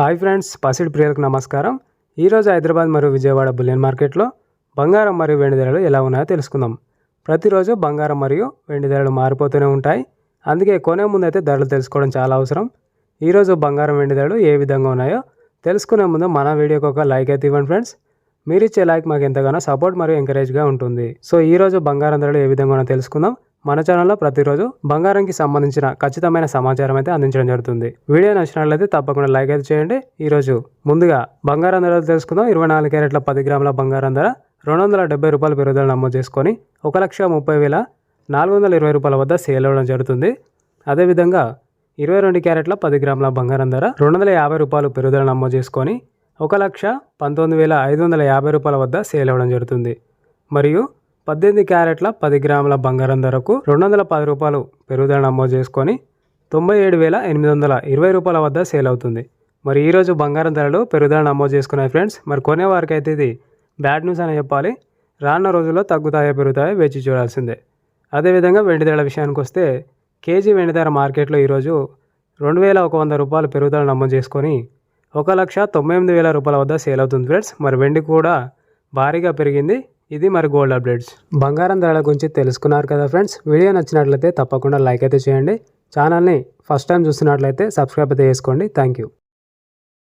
Hi friends పసిడి ప్రియులకు నమస్కారం. ఈరోజు హైదరాబాద్ మరియు విజయవాడ బులియన్ మార్కెట్లో బంగారం మరియు వెండి ధరలు ఎలా ఉన్నాయో తెలుసుకుందాం. ప్రతిరోజు బంగారం మరియు వెండి ధరలు మారిపోతూనే ఉంటాయి. అందుకే కొనే ముందైతే ధరలు తెలుసుకోవడం చాలా అవసరం. ఈరోజు బంగారం వెండి ధరలు ఏ విధంగా ఉన్నాయో తెలుసుకునే ముందు మన వీడియోకి ఒక లైక్ అయితే ఇవ్వండి ఫ్రెండ్స్. మీరు ఇచ్చే లైక్ మాకు ఎంతగానో సపోర్ట్ మరియు ఎంకరేజ్గా ఉంటుంది. సో ఈరోజు బంగారం ధరలు ఏ విధంగా ఉన్నాయో తెలుసుకుందాం. మన ఛానల్లో ప్రతిరోజు బంగారంకి సంబంధించిన ఖచ్చితమైన సమాచారం అయితే అందించడం జరుగుతుంది. వీడియో నచ్చినట్లయితే తప్పకుండా లైక్ అయితే చేయండి. ఈరోజు ముందుగా బంగారం ధరలు తెలుసుకుందాం. ఇరవై నాలుగు క్యారెట్ల పది గ్రాముల బంగారం ధర రెండు వందల డెబ్బై రూపాయల పెరుగుదల నమోదు చేసుకొని ఒక లక్ష ముప్పై వేల నాలుగు వందల ఇరవై రూపాయల వద్ద సేల్ అవ్వడం జరుగుతుంది. అదేవిధంగా ఇరవై రెండు క్యారెట్ల పది గ్రాముల బంగారం ధర రెండు వందల యాభై రూపాయలు పెరుగుదల నమోదు చేసుకొని ఒక లక్ష పంతొమ్మిది వేల ఐదు వందల యాభై రూపాయల వద్ద సేల్ అవ్వడం జరుగుతుంది. మరియు పద్దెనిమిది క్యారెట్ల పది గ్రాముల బంగారం ధరకు రెండు వందల పది రూపాయలు పెరుగుదల నమోదు చేసుకొని తొంభై ఏడు వేల ఎనిమిది వందల ఇరవై రూపాయల వద్ద సేల్ అవుతుంది. మరి ఈరోజు బంగారం ధరలు పెరుగుదల నమోదు చేసుకున్నాయి ఫ్రెండ్స్. మరి కొనేవారికి అయితే ఇది బ్యాడ్ న్యూస్ అని చెప్పాలి. రానున్న రోజుల్లో తగ్గుతాయో పెరుగుతాయో వేచి చూడాల్సిందే. అదేవిధంగా వెండి ధరల విషయానికి వస్తే కేజీ వెండి ధర మార్కెట్లో ఈరోజు రెండు వేల ఒక వంద రూపాయలు పెరుగుదల నమోదు చేసుకొని ఒక లక్ష తొంభై ఎనిమిది వేల రూపాయల వద్ద సేల్ అవుతుంది ఫ్రెండ్స్. మరి వెండి కూడా భారీగా పెరిగింది. ఇది మరి గోల్డ్ అప్డేట్స్. బంగారం ధరల గురించి తెలుసుకున్నారు కదా ఫ్రెండ్స్. వీడియో నచ్చినట్లయితే తప్పకుండా లైక్ అయితే చేయండి. ఛానల్ని ఫస్ట్ టైం చూస్తున్నట్లయితే సబ్స్క్రైబ్ అయితే చేసుకోండి. Thank you.